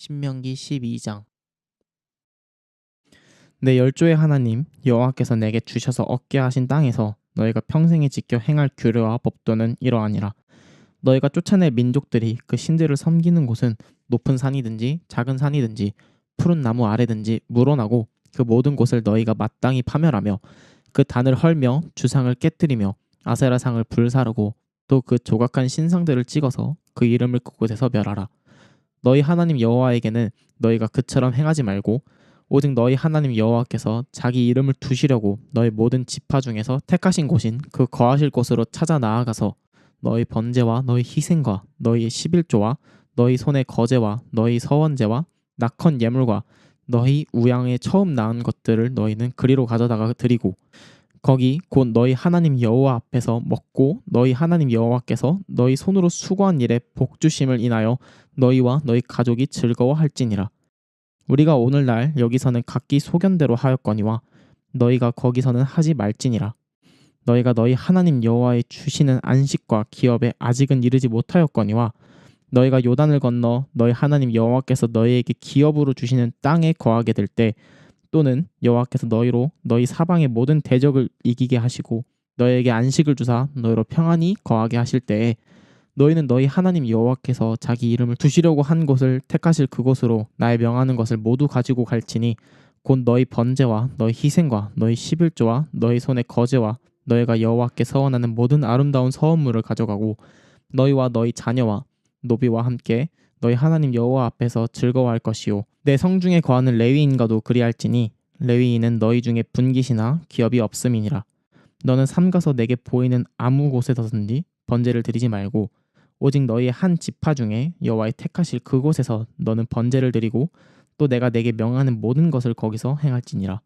신명기 12장. 내 열조의 하나님 여호와께서 내게 주셔서 얻게 하신 땅에서 너희가 평생에 지켜 행할 규례와 법도는 이러하니라. 너희가 쫓아낼 민족들이 그 신들을 섬기는 곳은 높은 산이든지 작은 산이든지 푸른 나무 아래든지 물어나고 그 모든 곳을 너희가 마땅히 파멸하며 그 단을 헐며 주상을 깨뜨리며 아세라상을 불사르고 또 그 조각한 신상들을 찍어서 그 이름을 그곳에서 멸하라 너희 하나님 여호와에게는 너희가 그처럼 행하지 말고 오직 너희 하나님 여호와께서 자기 이름을 두시려고 너희 모든 지파 중에서 택하신 곳인 그 거하실 곳으로 찾아 나아가서 너희 번제와 너희 희생과 너희 십일조와 너희 손의 거제와 너희 서원제와 낙헌 예물과 너희 우양에 처음 낳은 것들을 너희는 그리로 가져다가 드리고 거기 곧 너희 하나님 여호와 앞에서 먹고 너희 하나님 여호와께서 너희 손으로 수고한 일에 복 주심을 인하여 너희와 너희 가족이 즐거워할지니라. 우리가 오늘날 여기서는 각기 소견대로 하였거니와 너희가 거기서는 하지 말지니라. 너희가 너희 하나님 여호와의 주시는 안식과 기업에 아직은 이르지 못하였거니와 너희가 요단을 건너 너희 하나님 여호와께서 너희에게 기업으로 주시는 땅에 거하게 될때 또는 여호와께서 너희로 너희 사방의 모든 대적을 이기게 하시고 너희에게 안식을 주사 너희로 평안히 거하게 하실 때에 너희는 너희 하나님 여호와께서 자기 이름을 두시려고 한 곳을 택하실 그곳으로 나의 명하는 것을 모두 가지고 갈지니 곧 너희 번제와 너희 희생과 너희 십일조와 너희 손의 거제와 너희가 여호와께 서원하는 모든 아름다운 서원물을 가져가고 너희와 너희 자녀와 노비와 함께 너희 하나님 여호와 앞에서 즐거워할 것이요 내 성중에 거하는 레위인과도 그리할지니 레위인은 너희 중에 분깃이나 기업이 없음이니라. 너는 삼가서 내게 보이는 아무 곳에서든지 번제를 드리지 말고 오직 너희의 한 지파 중에 여호와의 택하실 그곳에서 너는 번제를 드리고 또 내가 내게 명하는 모든 것을 거기서 행할지니라.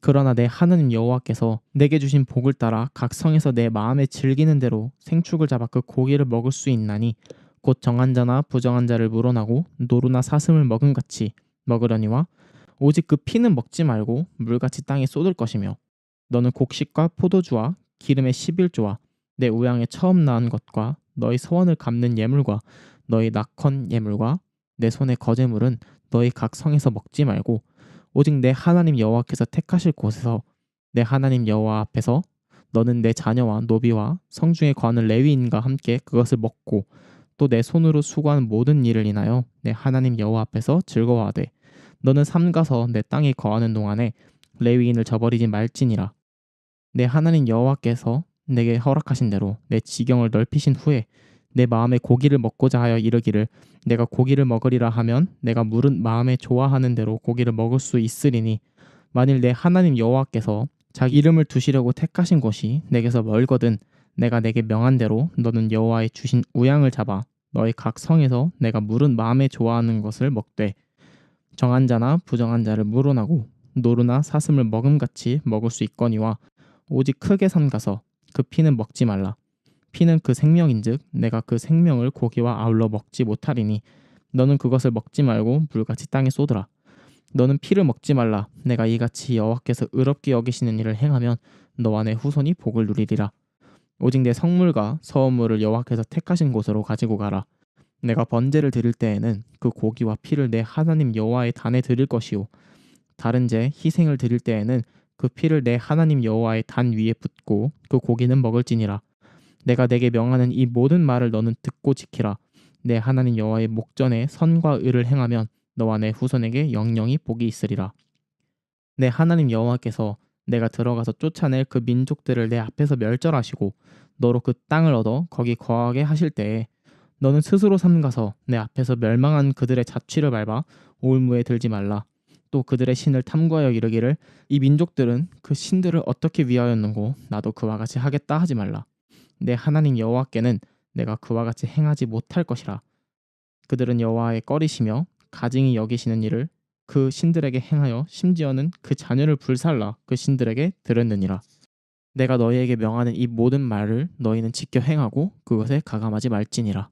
그러나 내 하나님 여호와께서 내게 주신 복을 따라 각 성에서 내 마음에 즐기는 대로 생축을 잡아 그 고기를 먹을 수 있나니 곧 정한 자나 부정한 자를 물어나고 노루나 사슴을 먹은 같이 먹으려니와 오직 그 피는 먹지 말고 물같이 땅에 쏟을 것이며 너는 곡식과 포도주와 기름의 십일조와 내 우양에 처음 낳은 것과 너희 서원을 갚는 예물과 너희 낙헌 예물과 내 손의 거제물은 너희 각 성에서 먹지 말고 오직 내 하나님 여호와께서 택하실 곳에서 내 하나님 여호와 앞에서 너는 내 자녀와 노비와 성중에 거하는 레위인과 함께 그것을 먹고 또 내 손으로 수고한 모든 일을 인하여 내 하나님 여호와 앞에서 즐거워하되 너는 삼가서 내 땅에 거하는 동안에 레위인을 저버리지 말지니라. 내 하나님 여호와께서 내게 허락하신 대로 내 지경을 넓히신 후에 내 마음에 고기를 먹고자 하여 이르기를 내가 고기를 먹으리라 하면 내가 물은 마음에 좋아하는 대로 고기를 먹을 수 있으리니 만일 내 하나님 여호와께서 자기 이름을 두시려고 택하신 곳이 내게서 멀거든 내가 내게 명한 대로 너는 여호와의 주신 우양을 잡아 너희 각 성에서 내가 물은 마음에 좋아하는 것을 먹되 정한 자나 부정한 자를 물어나고 노루나 사슴을 먹음같이 먹을 수 있거니와 오직 크게 삼가서 그 피는 먹지 말라. 피는 그 생명인즉 내가 그 생명을 고기와 아울러 먹지 못하리니 너는 그것을 먹지 말고 물같이 땅에 쏟으라. 너는 피를 먹지 말라. 내가 이같이 여호와께서 의롭게 여기시는 일을 행하면 너와 내 후손이 복을 누리리라 오직 내 성물과 서원물을 여호와께서 택하신 곳으로 가지고 가라. 내가 번제를 드릴 때에는 그 고기와 피를 내 하나님 여호와의 단에 드릴 것이요 다른 제 희생을 드릴 때에는 그 피를 내 하나님 여호와의 단 위에 붓고 그 고기는 먹을지니라. 내가 내게 명하는 이 모든 말을 너는 듣고 지키라. 내 하나님 여호와의 목전에 선과 의를 행하면 너와 내 후손에게 영영이 복이 있으리라. 내 하나님 여호와께서 내가 들어가서 쫓아낼 그 민족들을 내 앞에서 멸절하시고 너로 그 땅을 얻어 거기 거하게 하실 때에 너는 스스로 삼가서 내 앞에서 멸망한 그들의 자취를 밟아 올무에 들지 말라. 또 그들의 신을 탐구하여 이르기를 이 민족들은 그 신들을 어떻게 위하였는고 나도 그와 같이 하겠다 하지 말라. 내 하나님 여호와께는 내가 그와 같이 행하지 못할 것이라. 그들은 여호와의 꺼리시며 가증히 여기시는 일을 그 신들에게 행하여 심지어는 그 자녀를 불살라 그 신들에게 들었느니라. 내가 너희에게 명하는 이 모든 말을 너희는 지켜 행하고 그것에 가감하지 말지니라.